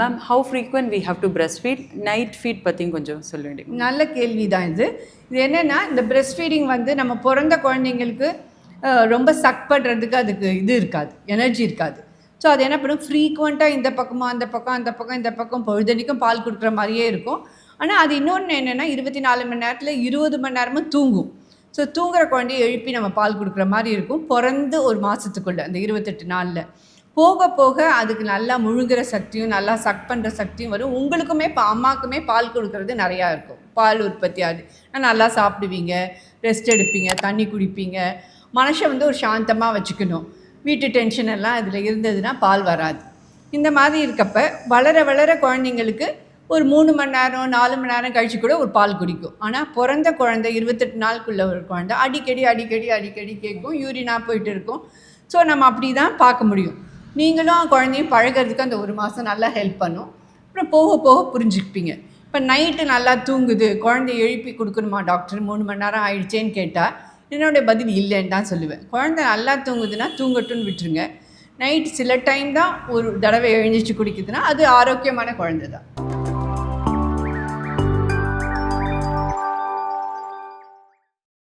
Ma'am how frequent we have to breast feed night feed பற்றியும் கொஞ்சம் சொல்ல வேண்டிய நல்ல கேள்வி தான் இது. இது என்னென்னா இந்த பிரஸ்ட் ஃபீடிங் வந்து நம்ம பிறந்த குழந்தைங்களுக்கு uh, ரொம்ப சக் பண்ணுறதுக்கு அதுக்கு இது இருக்காது எனர்ஜி இருக்காது. ஸோ அது என்ன பண்ணும்? ஃப்ரீக்வெண்ட்டாக இந்த பக்கமாக அந்த பக்கம் அந்த பக்கம் இந்த பக்கம் பொழுதனிக்கும் பால் கொடுக்குற மாதிரியே இருக்கும். ஆனால் அது இன்னொன்று என்னென்னா இருபத்தி நாலு மணி நேரத்தில் இருபது மணி நேரமும் தூங்கும். ஸோ தூங்குற குழந்தைய எழுப்பி நம்ம பால் கொடுக்குற மாதிரி இருக்கும். பிறந்து ஒரு மாதத்துக்குள்ளே அந்த இருபத்தெட்டு நாளில். போக போக அதுக்கு நல்லா முழுங்குற சக்தியும் நல்லா சக் பண்ணுற சக்தியும் வரும். உங்களுக்குமே இப்போ அம்மாக்குமே பால் கொடுக்கறது நிறையா இருக்கும். பால் உற்பத்தி ஆகுது நல்லா சாப்பிடுவீங்க ரெஸ்ட் எடுப்பீங்க தண்ணி குடிப்பீங்க. மனசை வந்து ஒரு சாந்தமாக வச்சுக்கணும். வீட்டு டென்ஷன் எல்லாம் இதில் இருந்ததுன்னா பால் வராது. இந்த மாதிரி இருக்கப்ப வளர வளர குழந்தைங்களுக்கு ஒரு மூணு மணி நேரம் நாலு மணி நேரம் கழிச்சு கூட ஒரு பால் குடிக்கும். ஆனால் பிறந்த குழந்தை இருபத்தெட்டு நாளுக்குள்ள ஒரு குழந்தை அடிக்கடி அடிக்கடி அடிக்கடி கேட்கும். யூரினாக போயிட்டு இருக்கும். ஸோ நம்ம அப்படி தான் பார்க்க முடியும். நீங்களும் குழந்தையும் பழகிறதுக்கு அந்த ஒரு மாதம் நல்லா ஹெல்ப் பண்ணும். அப்புறம் போக போக புரிஞ்சுக்குப்பீங்க. இப்போ நைட்டு நல்லா தூங்குது குழந்தைய எழுப்பி கொடுக்கணுமா டாக்டர் மூணு மணி நேரம் ஆயிடுச்சேன்னு கேட்டால் என்னுடைய பதில் இல்லைன்னு தான் சொல்லுவேன். குழந்தை நல்லா தூங்குதுன்னா தூங்கட்டும்னு விட்டுருங்க. நைட் சில டைம் தான் ஒரு தடவை எழுந்திரிச்சு குடிக்குதுன்னா அது ஆரோக்கியமான குழந்தை தான்